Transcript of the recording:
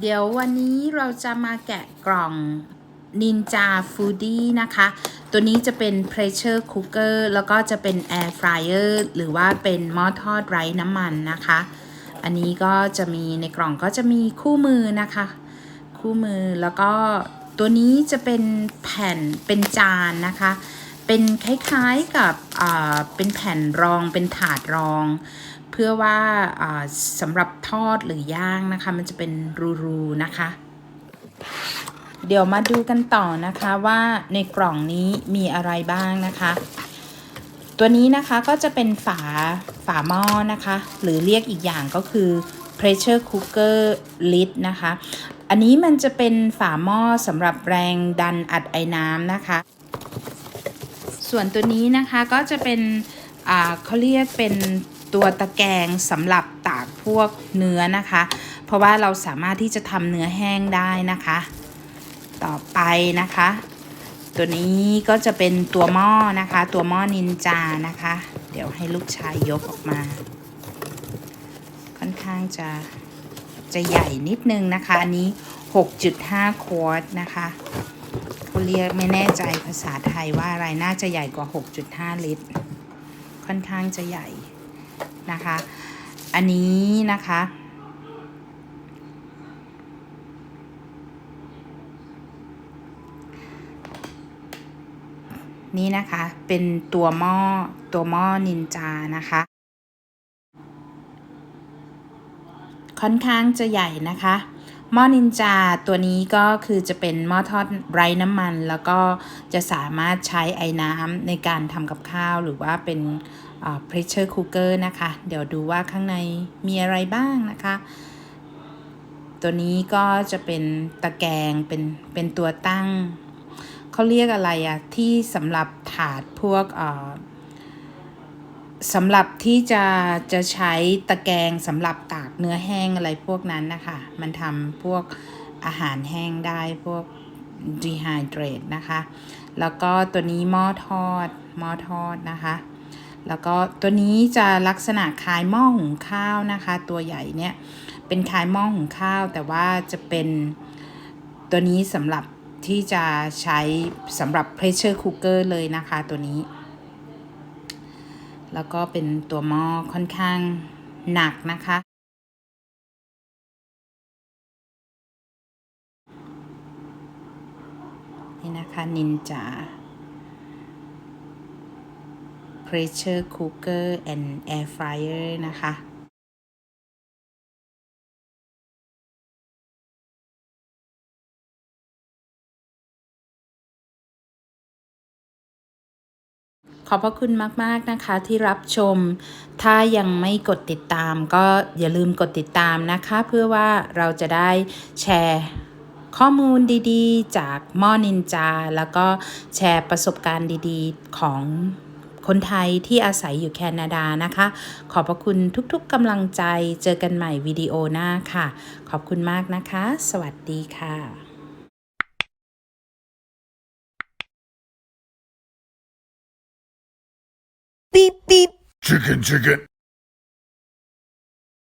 เดี๋ยววันนี้เราจะมาแกะกล่อง Ninja Foodie นะคะ ตัวนี้จะเป็น Pressure Cooker แล้วก็จะเป็น Air Fryer หรือว่าเป็นหม้อทอดไร้น้ำมันนะคะ อันนี้ก็จะมีในกล่องก็จะมีคู่มือนะคะ คู่มือแล้วก็ตัวนี้จะเป็นแผ่นเป็นจานนะคะ เป็นคล้ายๆกับเป็นแผ่นรองเป็นถาดรอง เพื่อว่าสำหรับทอดหรือย่างนะคะ มันจะเป็นรูๆนะคะ เดี๋ยวมาดูกันต่อนะคะว่าในกล่องนี้มีอะไรบ้างนะคะ ตัวนี้นะคะก็จะเป็นฝาฝาหม้อนะคะ หรือเรียกอีกอย่างก็คือ pressure cooker lid นะคะ อันนี้มันจะเป็นฝาหม้อสำหรับแรงดันอัดไอ้น้ำนะคะ ส่วนตัวนี้นะคะก็จะเป็นเขาเรียกเป็น ตัวตะแกรงสำหรับตากพวกเนื้อนะคะ เพราะว่าเราสามารถที่จะทำเนื้อแห้งได้นะคะ ต่อไปนะคะ ตัวนี้ก็จะเป็นตัวหม้อนะคะ ตัวหม้อนินจานะคะ เดี๋ยวให้ลูกชายยกออกมา ค่อนข้างจะจะใหญ่นิดนึงนะคะ อันนี้ 6.5 ควอตนะคะเขาเรียกไม่แน่ใจภาษาไทยว่าอะไรน่าจะใหญ่กว่า 6.5 ลิตร ค่อนข้างจะใหญ่ นะคะ อันนี้นะคะ นี่นะคะเป็นตัวหม้อตัวหม้อนินจานะคะ ค่อนข้างจะใหญ่นะคะ หม้อนินจาตัวนี้ก็คือจะเป็นหม้อทอดไร้น้ำมัน แล้วก็จะสามารถใช้ไอ้น้ำในการทำกับข้าวหรือว่าเป็นอ่า pressure cooker นะคะ เดี๋ยวดูว่าข้างในมีอะไรบ้างนะคะ ตัวนี้ก็จะเป็นตะแกรงเป็นเป็นตัวตั้ง เขาเรียกอะไรอะที่สำหรับถาดพวกเอ่อสำหรับที่จะจะใช้ตะแกรงสำหรับตา เนื้อแห้งอะไรพวกนั้นนะคะ มันทำพวกอาหารแห้งได้พวก dehydrate นะคะ แล้วก็ตัวนี้หม้อทอดหม้อทอดนะคะ แล้วก็ตัวนี้จะลักษณะคล้ายหม้อหุงข้าวนะคะ ตัวใหญ่เนี่ยเป็นคล้ายหม้อหุงข้าว แต่ว่าจะเป็นตัวนี้สำหรับที่จะใช้สำหรับ pressure cooker เลยนะคะตัวนี้ แล้วก็เป็นตัวหม้อค่อนข้างหนักนะคะ นี่นะคะนินจา pressure cooker and air fryer นะคะขอบพระคุณมาก ๆ นะคะที่รับชม ถ้ายังไม่กดติดตามก็อย่าลืมกดติดตามนะคะ เพื่อว่าเราจะได้แชร์ ข้อมูลดีๆ จากม้อนินจา แล้วก็แชร์ประสบการณ์ดีๆ ของคนไทยที่อาศัยอยู่แคนาดานะคะ ขอบพระคุณทุกๆกำลังใจ เจอกันใหม่วิดีโอหน้าค่ะ ขอบคุณมากนะคะ สวัสดีค่ะ beep beep Chicken, chicken.